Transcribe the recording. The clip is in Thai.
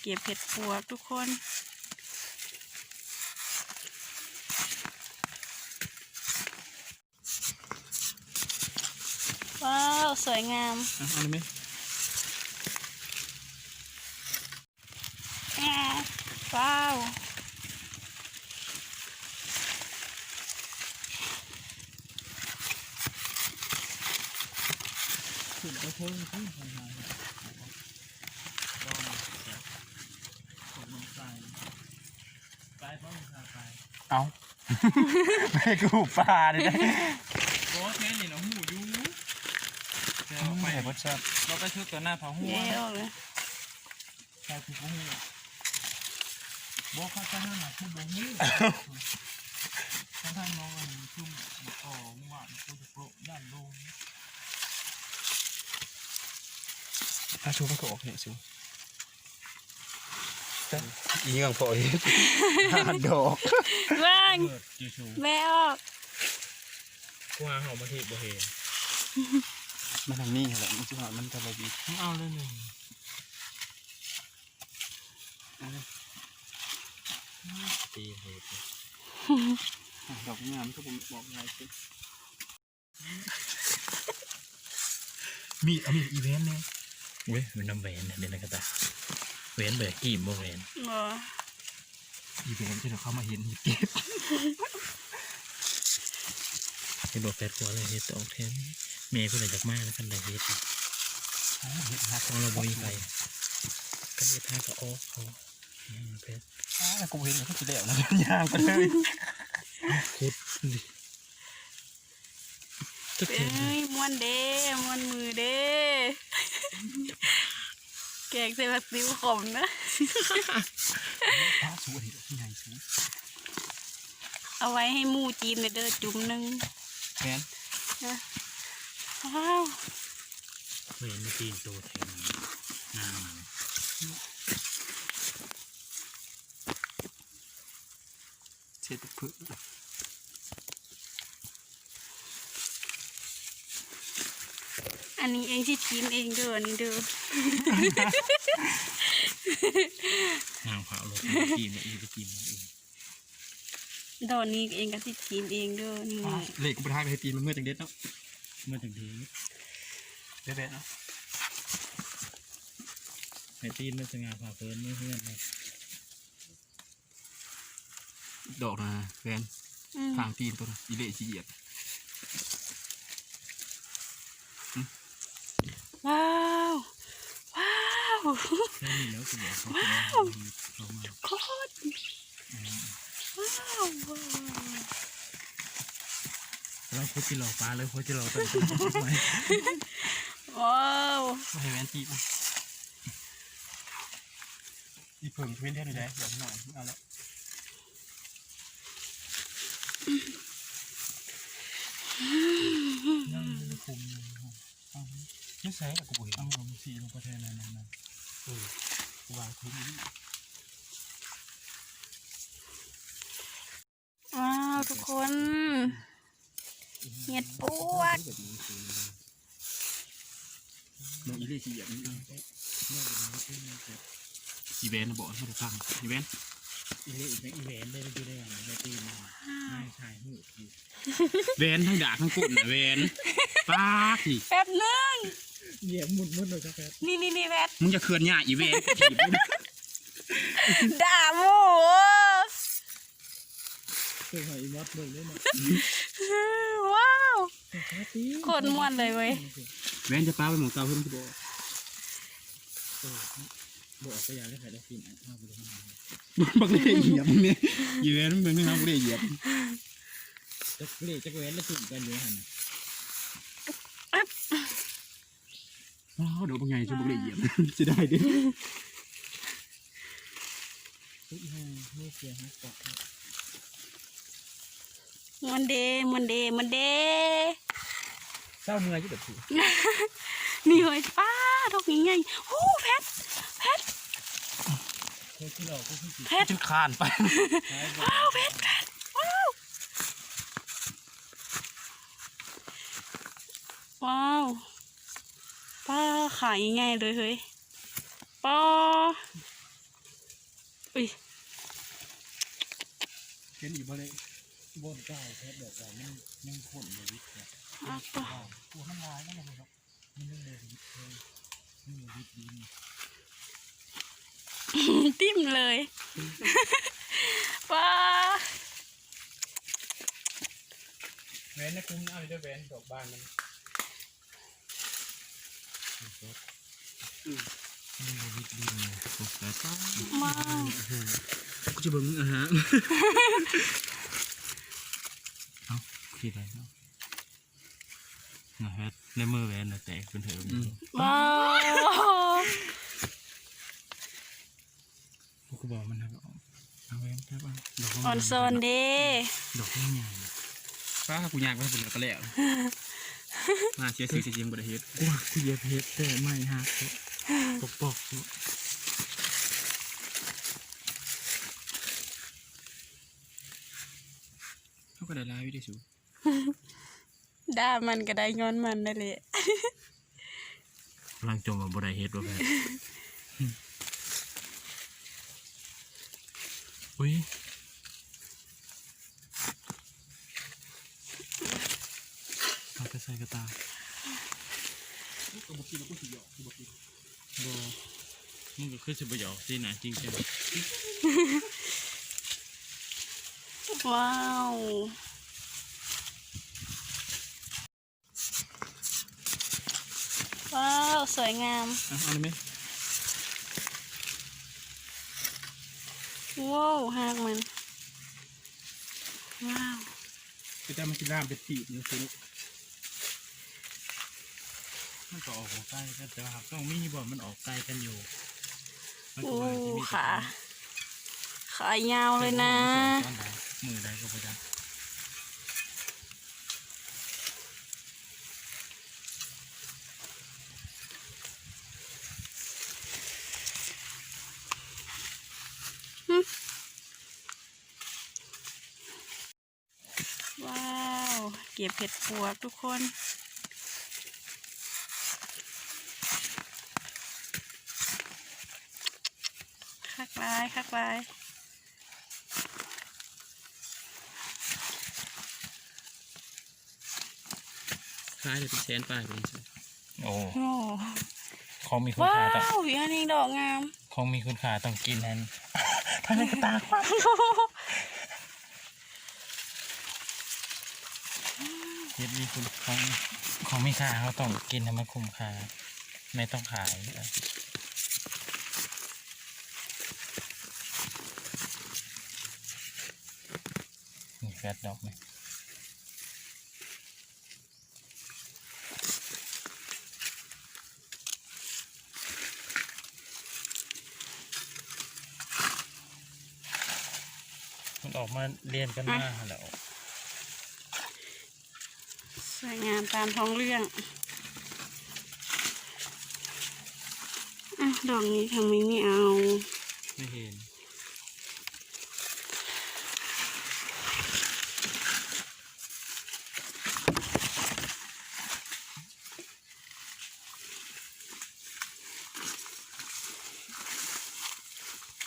เก็บเห็ดปวกทุกคน ว้าว สวยงามอะเอาเลยไหมแอะว้าว ขึ้นไปเพิ่มขึ้นทำงานก็มาเสียกดลงไปไปเพราะมันพาไป เอาไม่กูปลาเลยนะโอ้แค่นี้เนาะหูยูเดี๋ยวไม่ไปเห็นรสชาติเราไปชุดตัวหน้าเผาหัวเย้ออกเลยใช่คือหูบอกเขาจะห้าหนักคือบ่หูท่านท่านน้องอันนี้ชุ่มอ๋อหวานกูจะโปรด้านลงอาชูมันก็ออกเนี่ยชู อีเงพออีหาดอกว่างเปิดจิชูแม่ออกกูหาหอมมาเทบ่เห็นมันทางนี้แหละมันจะว่ามันจะระบีมึงเอาเลยหนึ่งตีเหตุดอกงามก็ผมบอกไงสิมีอันนี้อีเวนต์เนี่ยเว้ยมันน้ำแหวนเนี่ยเดี๋ยวนะกระตา แหวนเบอร์กี่โมแหวนบ่อีเวนต์ที่เราเข้ามาเห็นเห็ดเก็บเห็นบอกแฟดตัวเลยเฮ็ดออกแทนเมย์เพื่อนจากมาแล้วกันได้เฮ็ดอ๋อเห็ดฮักของเราบ่มีไปก็เฮ็ดท่าก็ออกเขาอืมแฟดอ่ากูเห็นมันก็จะแล้วนะย่างไปเลยคุดดิตึกเอ้เห็นเลยยม้วนเด้ม้วนมือเด้ แกงใส่ผักซิวขมนะอ้าสูเห็ดที่ไหนสูเอาไว้ให้หมูจีนเด้อจุ่มหนึงแมนว้าวแหวนไม่ตีนโตแทนนางเช็ดพึ่งอั นนี้เองที่กินเองเด้ออันนี้เด้อนางขาวลงกินมาอีกไปกินมาอีกดอกนี้เองก็ที่กินเองเด้อนี่เหล็กกูไปทางไปตีนมันเมื่อจังเด็ดเนาะเมื่อถึงทีเด็ดๆเนาะในตีนมันสง่าผ่าเฟินไม่เพื่อนเลยดอกนะแฟนอืมทางตีนตัวนะอีเละขี้เหยียด ว้าวว้าว แค่นี้แล้วกูบอกเขาเป็นเขามาโคตรว้าวว้าวแล้วคุดที่หลอปลาเลยโคุดที่หลอต้นไม้ว้าวไม่ให้แวนตีมันอีเพิ่งเว้นแท่นี้ได้เดี๋ยวหน่อยเอาละนั่งในคุมนี่ใส่กับกูเห็นเอาลงสีลงประเทศนั้นนั้น วางคุ้มนี่ว้าวทุกคนเห็ดปวกมึงอีเละขี้เหยียดนี่อีเวนต์บอกไม่ได้ฟังอีเวนต์อีเล่อีเวนอีเวนได้ดูได้ยังในตีนไม่ชายหูเวนทั้งดาบทั้งกุ่นน่ะเวนป้าสิแป๊บนึง เหยียบมุดมุดเลยกาแฟนี่นี่นี่แวดมึงจะเคลื่อนหน้าอีเวนต์ถีบมึงด่าหมูคือหอยมดเลยเลยนะว้าวแค่ตีโคตรม่วนเลยเว้ยเวนจะป้าไปหมองเตาเพิ่มที่บอกบอกไปอย่างได้ใครได้กินอะเอาไปเลยบักเล่เหยียบมึงเนี่ยอีเวนต์มึงไม่ทำบักเล่เหยียบจะเล่จะเว้นแล้วจุ่มกันอยู่หัน ว้าวเดี๋ยวบางไงจะบักเล่เหยียบจะได้ดิทุกห้องไม่เสียฮะเกาะมันเดมันเดมันเดเศร้าเมื่อยที่แบบถูกนี่เฮ้ยป้าทกนี้ไงหูแพทแพทเพื่อที่เราก็คือจิตแพทจนคานไปท้ายว้าวแพทแพทว้าวว้าว ป้าขายง่ายเลยเฮ้ยป้าอุ้ยเห็นอีกบ่เลยบนเก้าแค่แบบว่ามันยังข้นอยู่วิทย์เนี่ยเอาตัวตัวมันลายนั่นแหละครับมันยังเลยวิทย์เลยนี่วิทย์ดีติ้มเลยว้าแหวนนะคุณเอาไปด้วยแหวนดอกบานมันนี่ วิดีโฟกัสมากูจะเบิ่งอาหารคิดอะไรเนาะนะครับในมือแหวนนะแตกเป็นเถิงว้าวกูก็บอกมันนะเอาแหวนครับเอาดอกออนซนด้ดอกไม้ใหญ่ป้ากูอยากไปเป็นกระแล้ว มาเสียร์สีจะยิงบ่ไดเฮ็ดกว่ากูเหยียบเพชรแต่ไม่ฮักปกปอกเขาก็ได้ลายวิธีสูด่ามันก็ได้งอนมันนั่นแหละกำลังจมว่าบ่ไดเฮ็ดว่าแพ้อุ้ยเอาไปใส่กระตาก็บ่คิดว่ากูสิหยอกกูบ่คิดบมึงก็คือสิบหยอกสินะจริงจังว้าวว้าว สวยงามอะเอาเลยไหมว้าวหากมัน ว้าวคือแต่มันสิล่ามเป็นตีบนี่คือ มันก็ออกหัวใกล้กันแต่ว่าต้องมีบ่มันออกไกลกันอยู่มันก็โอ้ว่าสิมีขาขายาวเลยนะ มือใดก็ไปได้ว้าว เก็บเห็ดปวกทุกคน ลายคักลายคล้ายจะเป็นแสนปลายไปเลยใช่โอ้โอ้ของมีคุณว้าค่าต้องวอีกอันนี้ดอกงาม ของมีคุณค่าต้องกินนั้นทำไมกระตาความเฮ็ดมีคุณของของมีค่าเขาต้องกินให้มันคุ้มค่าไม่ต้องขายเออนี่ แฟดดอกไหมมันออกมาเรียนกันมาแล้วสวยงามตามท้องเรื่องอะดอกนี้ทำไมไม่เอา ไม่เห็น